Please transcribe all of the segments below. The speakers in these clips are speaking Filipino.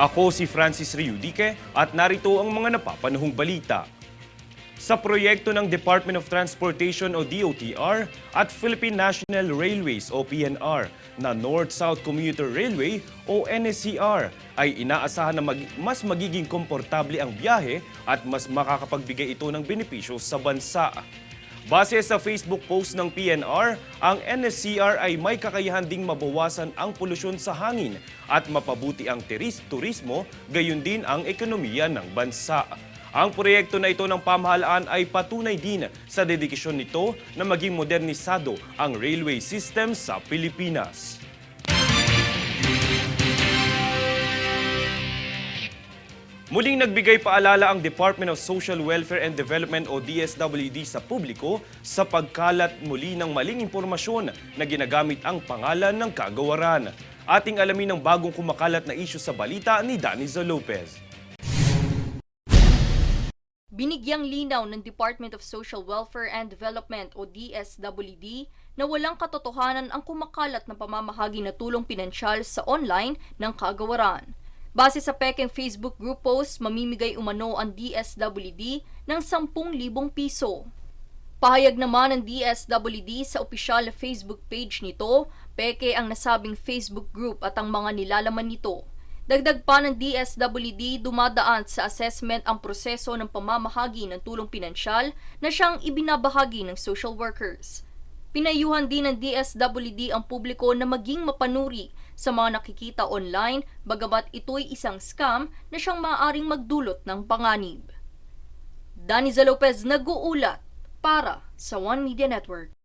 Ako si Francis Riudique at narito ang mga napapanahong balita. Sa proyekto ng Department of Transportation o DOTR at Philippine National Railways o PNR na North-South Commuter Railway o NSCR ay inaasahan na mag- mas magiging komportable ang biyahe at mas makakapagbigay ito ng benepisyo sa bansa. Base sa Facebook post ng PNR, ang NSCR ay may kakayahan ding mabawasan ang polusyon sa hangin at mapabuti ang teris- turismo, gayon din ang ekonomiya ng bansa. Ang proyekto na ito ng pamahalaan ay patunay din sa dedikasyon nito na maging modernisado ang railway system sa Pilipinas. Muling nagbigay paalala ang Department of Social Welfare and Development o DSWD sa publiko sa pagkalat muli ng maling impormasyon na ginagamit ang pangalan ng kagawaran. Ating alamin ang bagong kumakalat na isyu sa balita ni Daniza Lopez. Binigyang linaw ng Department of Social Welfare and Development o DSWD na walang katotohanan ang kumakalat na pamamahagi na tulong pinansyal sa online ng kagawaran. Base sa pekeng Facebook group post, mamimigay umano ang DSWD ng 10,000 piso. Pahayag naman ng DSWD sa opisyal na Facebook page nito, peke ang nasabing Facebook group at ang mga nilalaman nito. Dagdag pa ng DSWD, dumadaan sa assessment ang proseso ng pamamahagi ng tulong pinansyal na siyang ibinabahagi ng social workers. Pinayuhan din ng DSWD ang publiko na maging mapanuri sa mga nakikita online bagamat ito'y isang scam na siyang maaaring magdulot ng panganib. Daniza Lopez nag-uulat para sa One Media Network.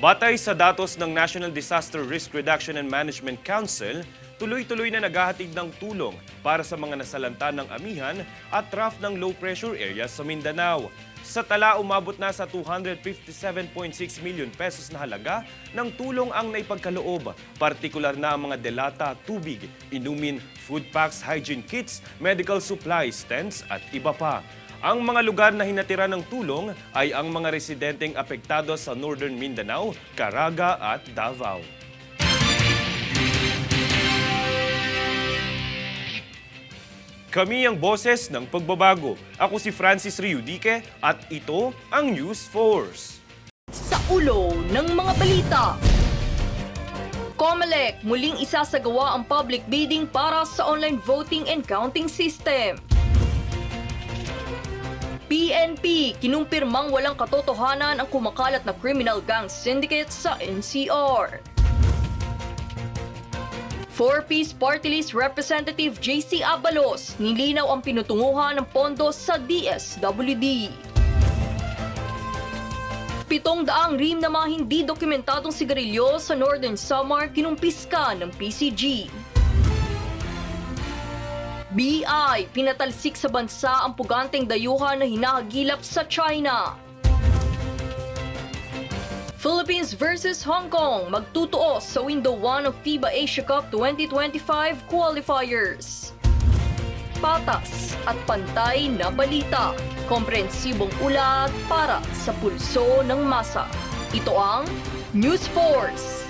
Batay sa datos ng National Disaster Risk Reduction and Management Council, tuloy-tuloy na naghahatid ng tulong para sa mga nasalanta ng amihan at trough ng low pressure area sa Mindanao. Sa tala, umabot na sa 257.6 million pesos na halaga ng tulong ang naipagkaloob, partikular na ang mga delata, tubig, inumin, food packs, hygiene kits, medical supplies, tents at iba pa. Ang mga lugar na hinatira ng tulong ay ang mga residenteng apektado sa Northern Mindanao, Caraga at Davao. Kami ang boses ng pagbabago. Ako si Francis Riudique at ito ang News Force. Sa ulo ng mga balita. COMELEC muling isasagawa ang public bidding para sa online voting and counting system. PNP, kinumpirmang walang katotohanan ang kumakalat na criminal gang syndicate sa NCR. Four-piece party list representative JC Abalos, nilinaw ang pinutunguhan ng pondo sa DSWD. Pitong daang rim na mga hindi dokumentadong sigarilyo sa Northern Samar kinumpiska ng PCG. BI, pinatalsik sa bansa ang puganteng dayuhan na hinahagilap sa China. Philippines versus Hong Kong magtutuos sa Window 1 ng FIBA Asia Cup 2025 qualifiers. Patas at pantay na balita. Komprehensibong ulat para sa pulso ng masa. Ito ang News Force.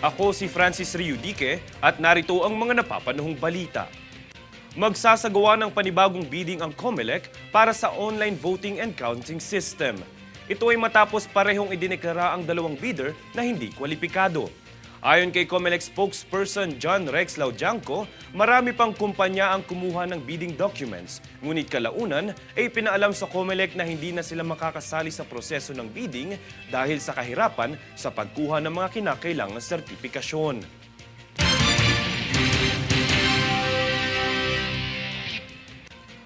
Ako si Francis Riudique at narito ang mga napapanahong balita. Magsasagawa ng panibagong bidding ang COMELEC para sa online voting and counting system. Ito ay matapos parehong idineklara ang dalawang bidder na hindi kwalipikado. Ayon kay COMELEC spokesperson John Rex Laudianco, marami pang kumpanya ang kumuha ng bidding documents. Ngunit kalaunan ay pinaalam sa COMELEC na hindi na sila makakasali sa proseso ng bidding dahil sa kahirapan sa pagkuha ng mga kinakailangang sertipikasyon.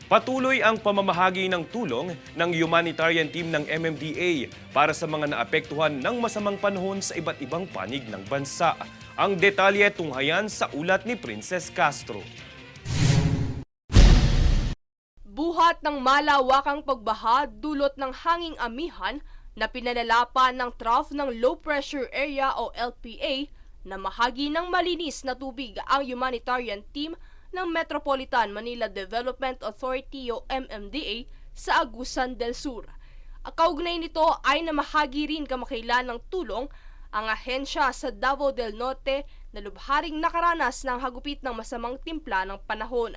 Patuloy ang pamamahagi ng tulong ng humanitarian team ng MMDA para sa mga naapektuhan ng masamang panahon sa iba't ibang panig ng bansa. Ang detalye tunghayan sa ulat ni Princess Castro. Buhat ng malawakang pagbaha dulot ng hanging amihan na pinalalapan ng trough ng low pressure area o LPA na mahagi ng malinis na tubig ang humanitarian team ng Metropolitan Manila Development Authority o MMDA sa Agusan del Sur. Kaugnay nito ay namahagi rin kamakailan ng tulong ang ahensya sa Davao del Norte na lubharing nakaranas ng hagupit ng masamang timpla ng panahon.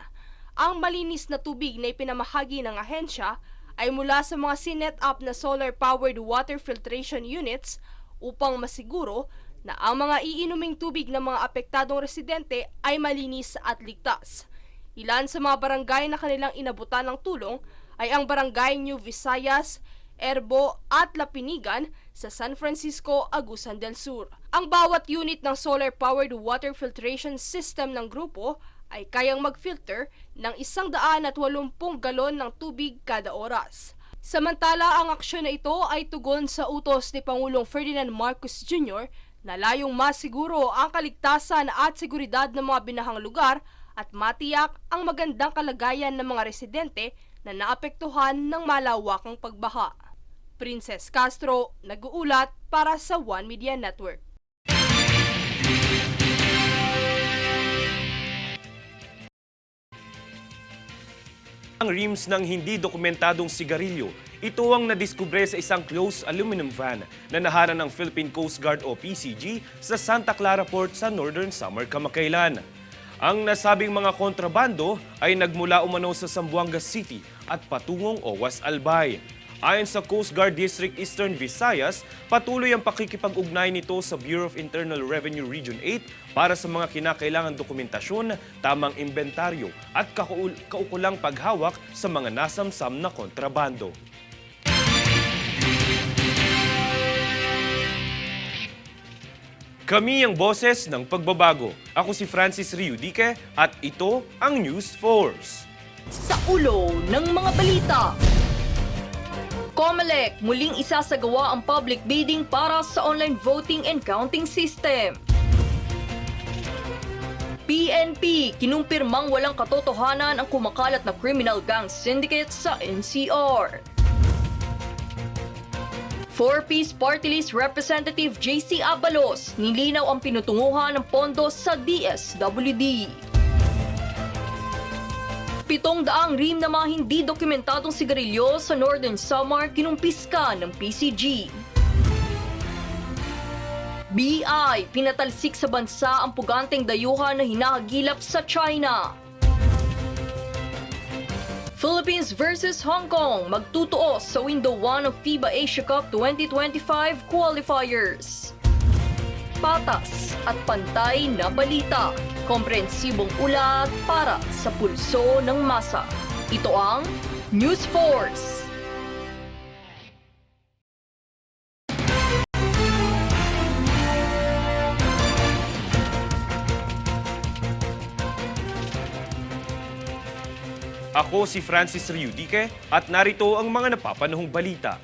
Ang malinis na tubig na ipinamahagi ng ahensya ay mula sa mga sinet up na solar-powered water filtration units upang masiguro na ang mga iinuming tubig ng mga apektadong residente ay malinis at ligtas. Ilan sa mga barangay na kanilang inabutan ng tulong ay ang barangay New Visayas, Erbo at Lapinigan sa San Francisco, Agusan del Sur. Ang bawat unit ng solar-powered water filtration system ng grupo ay kayang mag-filter ng isang daan at walumpung galon ng tubig kada oras. Samantala, ang aksyon na ito ay tugon sa utos ni Pangulong Ferdinand Marcos Jr. na layong masiguro ang kaligtasan at seguridad ng mga binahang lugar at matiyak ang magandang kalagayan ng mga residente na naapektuhan ng malawakang pagbaha. Princess Castro, nag-uulat para sa One Media Network. Ang rims ng hindi dokumentadong sigarilyo, ito ang nadiskubre sa isang closed aluminum van na nahanan ng Philippine Coast Guard o PCG sa Santa Clara Port sa Northern Samar kamakailan. Ang nasabing mga kontrabando ay nagmula umano sa Zamboanga City at patungong Owas Albay. Ayon sa Coast Guard District Eastern Visayas, patuloy ang pakikipag-ugnay nito sa Bureau of Internal Revenue Region 8 para sa mga kinakailangan dokumentasyon, tamang inventaryo at kaukulang paghawak sa mga nasamsam na kontrabando. Kami ang boses ng pagbabago. Ako si Francis Riudique at ito ang News Force. Sa ulo ng mga balita. COMELEC muling isasagawa ang public bidding para sa online voting and counting system. PNP, kinumpirmang walang katotohanan ang kumakalat na criminal gang syndicate sa NCR. Four-piece party list representative JC Abalos, nilinaw ang pinutunguhan ng pondo sa DSWD. Pitong daang rim na mga hindi dokumentadong sigarilyo sa Northern Samar kinumpiska ng PCG. BI, pinatalsik sa bansa ang puganteng dayuhan na hinahagilap sa China. Philippines versus Hong Kong magtutuos sa window 1 ng FIBA Asia Cup 2025 qualifiers. Patas at pantay na balita. Komprehensibong ulat para sa pulso ng masa. Ito ang News Force. Ako si Francis Riudique at narito ang mga napapanahong balita.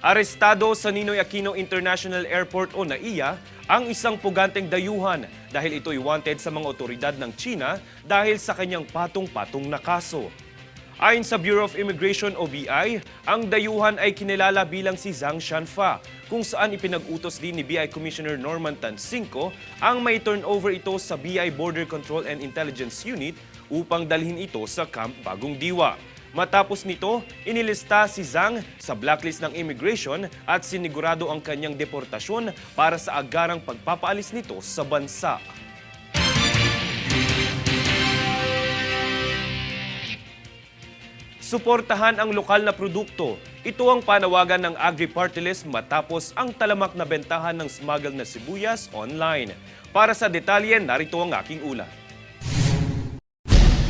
Arestado sa Ninoy Aquino International Airport o NAIA ang isang puganteng dayuhan dahil ito'y wanted sa mga otoridad ng China dahil sa kanyang patong-patong na kaso. Ayon sa Bureau of Immigration o BI, ang dayuhan ay kinilala bilang si Zhang Shanfa, kung saan ipinag-utos din ni BI Commissioner Norman Tansinko ang may turnover ito sa BI Border Control and Intelligence Unit upang dalhin ito sa Camp Bagong Diwa. Matapos nito, inilista si Zhang sa blacklist ng immigration at sinigurado ang kanyang deportasyon para sa agarang pagpapaalis nito sa bansa. Suportahan ang lokal na produkto. Ito ang panawagan ng Agri-Party List matapos ang talamak na bentahan ng smuggled na sibuyas online. Para sa detalye, narito ang aking ulat.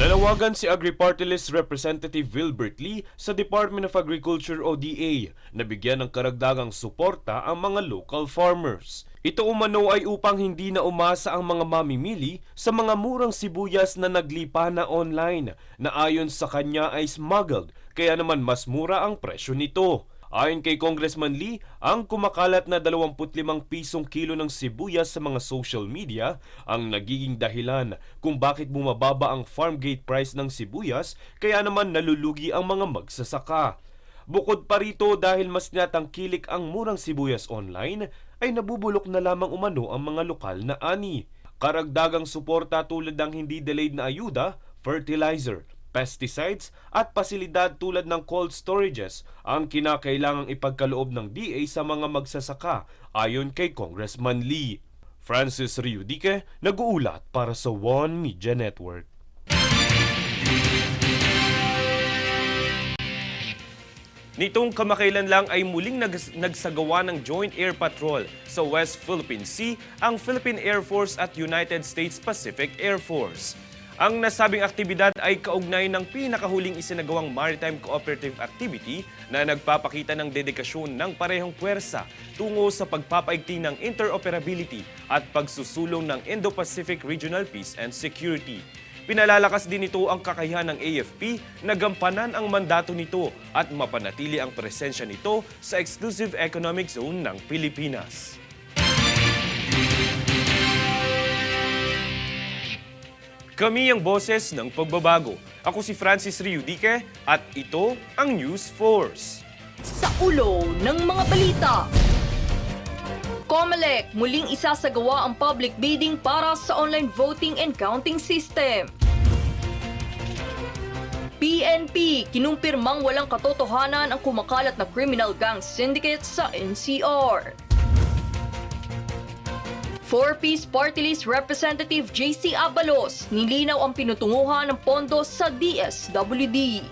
Nanawagan si Agri-Party List Representative Wilbert Lee sa Department of Agriculture o DA na bigyan ng karagdagang suporta ang mga local farmers. Ito umano ay upang hindi na umasa ang mga mamimili sa mga murang sibuyas na naglipa na online na ayon sa kanya ay smuggled kaya naman mas mura ang presyo nito. Ayon kay Congressman Lee, ang kumakalat na 25 pisong kilo ng sibuyas sa mga social media ang nagiging dahilan kung bakit bumababa ang farm gate price ng sibuyas kaya naman nalulugi ang mga magsasaka. Bukod pa rito dahil mas natangkilik ang murang sibuyas online, ay nabubulok na lamang umano ang mga lokal na ani. Karagdagang suporta tulad ng hindi delayed na ayuda, fertilizer, pesticides at pasilidad tulad ng cold storages ang kinakailangang ipagkaloob ng DA sa mga magsasaka ayon kay Congressman Lee. Francis Riudique, nag-uulat para sa One Media Network. Nitong kamakailan lang ay muling nags- nagsagawa ng Joint Air Patrol sa West Philippine Sea ang Philippine Air Force at United States Pacific Air Force. Ang nasabing aktibidad ay kaugnay ng pinakahuling isinagawang Maritime Cooperative Activity na nagpapakita ng dedikasyon ng parehong puwersa tungo sa pagpapaigting ng interoperability at pagsusulong ng Indo-Pacific Regional Peace and Security. Pinalalakas din nito ang kakayahan ng AFP na gampanan ang mandato nito at mapanatili ang presensya nito sa exclusive economic zone ng Pilipinas. Kami ang boses ng pagbabago. Ako si Francis Riudique at ito ang News Force. Sa ulo ng mga balita. COMELEC muling isasagawa ang public bidding para sa online voting and counting system. PNP, kinumpirmang walang katotohanan ang kumakalat na criminal gang syndicate sa NCR. Four-piece party list representative JC Abalos, nilinaw ang pinutunguhan ng pondo sa DSWD.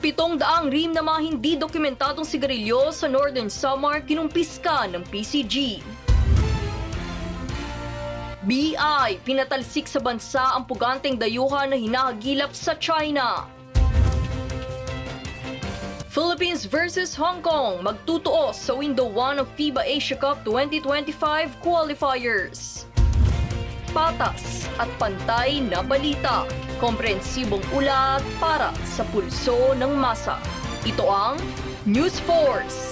Pitong daang rim na mga hindi dokumentadong sigarilyo sa Northern Samar kinumpiska ng PCG. BI, pinatalsik sa bansa ang puganteng dayuhan na hinahagilap sa China. Philippines versus Hong Kong magtutuos sa window 1 ng FIBA Asia Cup 2025 qualifiers. Patas at pantay na balita. Komprehensibong ulat para sa pulso ng masa. Ito ang News Force.